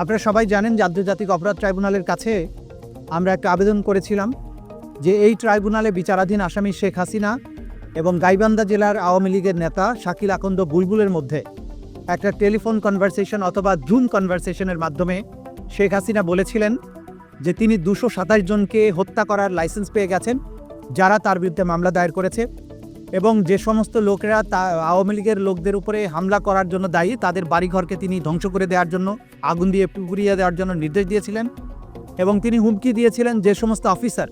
আপনারা সবাই জানেন যে আন্তর্জাতিক অপরাধ ট্রাইব্যুনালের কাছে আমরা একটা আবেদন করেছিলাম যে এই ট্রাইব্যুনালে বিচারাধীন আসামি শেখ হাসিনা এবং গাইবান্ধা জেলার আওয়ামী লীগের নেতা শাকিল আকন্দ বুলবুলের মধ্যে একটা টেলিফোন কনভারসেশন অথবা জুম কনভারসেশনের মাধ্যমে শেখ হাসিনা বলেছিলেন যে তিনি দুশো সাতাশ জনকে হত্যা করার লাইসেন্স পেয়ে গেছেন, যারা তার বিরুদ্ধে মামলা দায়ের করেছে এবং যে সমস্ত লোকেরা তা আওয়ামী লীগের লোকদের উপরে হামলা করার জন্য দায়ী, তাদের বাড়িঘরকে তিনি ধ্বংস করে দেওয়ার জন্য আগুন দিয়ে পুকুরিয়ে দেওয়ার জন্য নির্দেশ দিয়েছিলেন এবং তিনি হুমকি দিয়েছিলেন যে সমস্ত অফিসার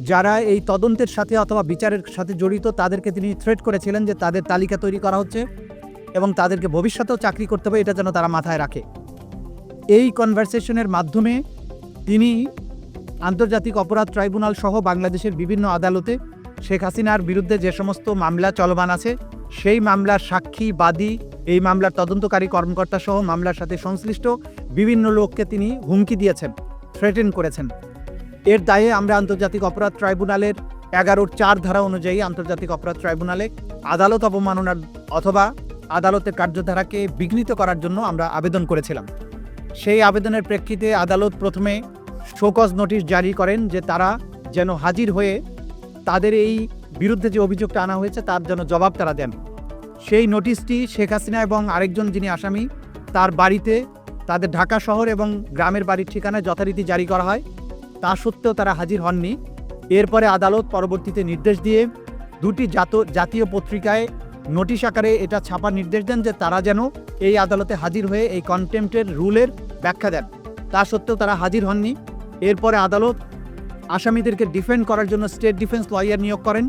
যারা এই তদন্তের সাথে অথবা বিচারের সাথে জড়িত, তাদেরকে তিনি থ্রেট করেছিলেন যে তাদের তালিকা তৈরি করা হচ্ছে এবং তাদেরকে ভবিষ্যতেও চাকরি করতে হবে, এটা যেন তারা মাথায় রাখে। এই কনভারসেশনের মাধ্যমে তিনি আন্তর্জাতিক অপরাধ ট্রাইব্যুনাল সহ বাংলাদেশের বিভিন্ন আদালতে শেখ হাসিনার বিরুদ্ধে যে সমস্ত মামলা চলমান আছে, সেই মামলার সাক্ষী, বাদী এই মামলার তদন্তকারী কর্মকর্তা সহ মামলার সাথে সংশ্লিষ্ট বিভিন্ন লোককে তিনি হুমকি দিয়েছেন থ্রেটেন করেছেন। এর দায়ে আমরা আন্তর্জাতিক অপরাধ ট্রাইব্যুনালের এগারোর চার ধারা অনুযায়ী আন্তর্জাতিক অপরাধ ট্রাইব্যুনালে আদালত অবমাননার অথবা আদালতের কার্যধারাকে বিঘ্নিত করার জন্য আমরা আবেদন করেছিলাম। সেই আবেদনের প্রেক্ষিতে আদালত প্রথমে শোকজ নোটিশ জারি করেন যে তারা যেন হাজির হয়ে তাদের এই বিরুদ্ধে যে অভিযোগটা আনা হয়েছে তার যেন জবাব তারা দেন। সেই নোটিশটি শেখ হাসিনা এবং আরেকজন যিনি আসামি, তার বাড়িতে, তাদের ঢাকা শহর এবং গ্রামের বাড়ির ঠিকানায় যথারীতি জারি করা হয়। তা সত্ত্বেও তারা হাজির হননি। এরপরে আদালত পরবর্তীতে নির্দেশ দিয়ে দুটি জাত, জাতীয় পত্রিকায় নোটিশ আকারে এটা ছাপার নির্দেশ দেন যে তারা যেন এই আদালতে হাজির হয়ে এই কন্টেম্পটের রুলের ব্যাখ্যা দেন। তা সত্ত্বেও তারা হাজির হননি। এরপরে আদালত আসামিদেরকে ডিফেন্ড করার জন্য স্টেট ডিফেন্স লয়ার নিয়োগ করেন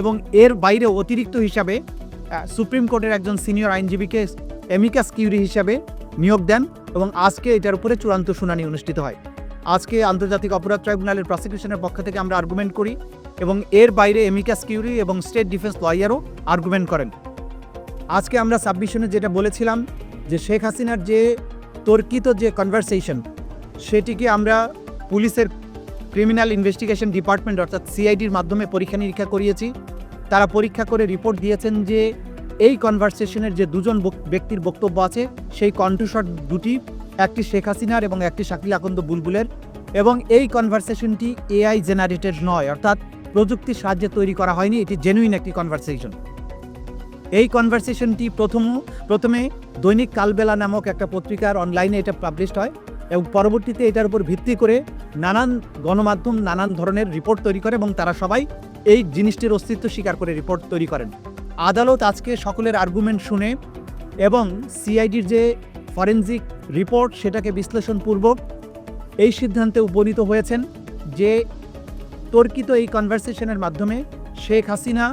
এবং এর বাইরে অতিরিক্ত হিসাবে সুপ্রিম কোর্টের একজন সিনিয়র আইনজীবীকে এমিকাস কিউরি হিসাবে নিয়োগ দেন এবং আজকে এটার উপরে চূড়ান্ত শুনানি অনুষ্ঠিত হয়। আজকে আন্তর্জাতিক অপরাধ ট্রাইব্যুনালের প্রসিকিউশনের পক্ষ থেকে আমরা আর্গুমেন্ট করি এবং এর বাইরে এমিকাস কিউরি এবং স্টেট ডিফেন্স লয়ারও আর্গুমেন্ট করেন। আজকে আমরা সাবমিশনে যেটা বলেছিলাম যে শেখ হাসিনার যে তর্কিত যে কনভারসেশন সেটিকে আমরা পুলিশের ক্রিমিনাল ইনভেস্টিগেশন ডিপার্টমেন্ট অর্থাৎ সিআইডির মাধ্যমে পরীক্ষা নিরীক্ষা করিয়েছি। তারা পরীক্ষা করে রিপোর্ট দিয়েছেন যে এই কনভারসেশনের যে দুজন ব্যক্তির বক্তব্য আছে, সেই কণ্ঠস্বর দুটি, একটি শেখ হাসিনার এবং একটি শাকিল আকন্দ বুলবুলের। এবং এই কনভারসেশনটি এআই জেনারেটেড নয়, অর্থাৎ প্রযুক্তির সাহায্যে তৈরি করা হয়নি, এটি জেনুইন একটি কনভারসেশন এই কনভারসেশনটি প্রথম প্রথমে দৈনিক কালবেলা নামক একটা পত্রিকার অনলাইনে এটা পাবলিশড হয় এবং পরবর্তীতে এটার উপর ভিত্তি করে নানান গণমাধ্যম, নানান ধরনের রিপোর্ট তৈরি করে এবং তারা সবাই এই জিনিসটির অস্তিত্ব স্বীকার করে রিপোর্ট তৈরি করেন। আদালত আজকে সকলের আর্গুমেন্ট শুনে এবং সিআইডির যে ফরেনজিক রিপোর্ট সেটাকে বিশ্লেষণপূর্বক এই সিদ্ধান্তে উপনীত হয়েছেন যে তর্কিত এই কনভারসেশনের মাধ্যমে শেখ হাসিনা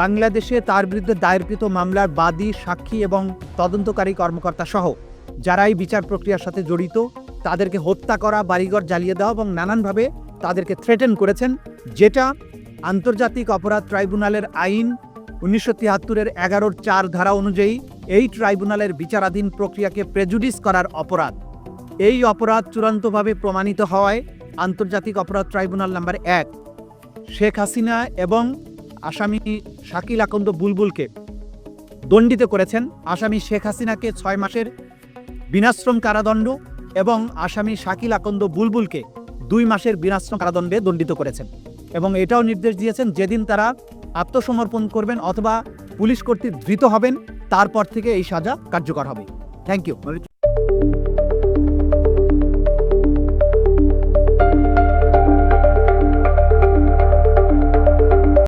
বাংলাদেশে তার বিরুদ্ধে দায়েরকৃত মামলার বাদী, সাক্ষী এবং তদন্তকারী কর্মকর্তা সহ যারা এই বিচার প্রক্রিয়ার সাথে জড়িত তাদেরকে হত্যা করা, বাড়িঘর জ্বালিয়ে দেওয়া এবং নানানভাবে তাদেরকে থ্রেটেন করেছেন, যেটা আন্তর্জাতিক অপরাধ ট্রাইব্যুনালের আইন উনিশশো তিয়াত্তরের এগারোর চার ধারা অনুযায়ী এই ট্রাইব্যুনালের বিচারাধীন প্রক্রিয়াকে প্রেজুডিস করার অপরাধ। এই অপরাধ চূড়ান্তভাবে প্রমাণিত হওয়ায় আন্তর্জাতিক অপরাধ ট্রাইব্যুনাল নাম্বার এক, শেখ হাসিনা এবং আসামি শাকিল আকন্দ বুলবুলকে দণ্ডিত করেছেন। আসামি শেখ হাসিনাকে ছয় মাসের বিনাশ্রম কারাদণ্ড এবং আসামি শাকিল আকন্দ বুলবুলকে দুই মাসের বিনাশ্রম কারাদণ্ডে দণ্ডিত করেছেন। এবং এটাও নির্দেশ দিয়েছেন যেদিন তারা আত্মসমর্পণ করবেন অথবা পুলিশ কর্তৃক ধৃত হবেন, তারপর থেকে এই সাজা কার্যকর হবে। Thank you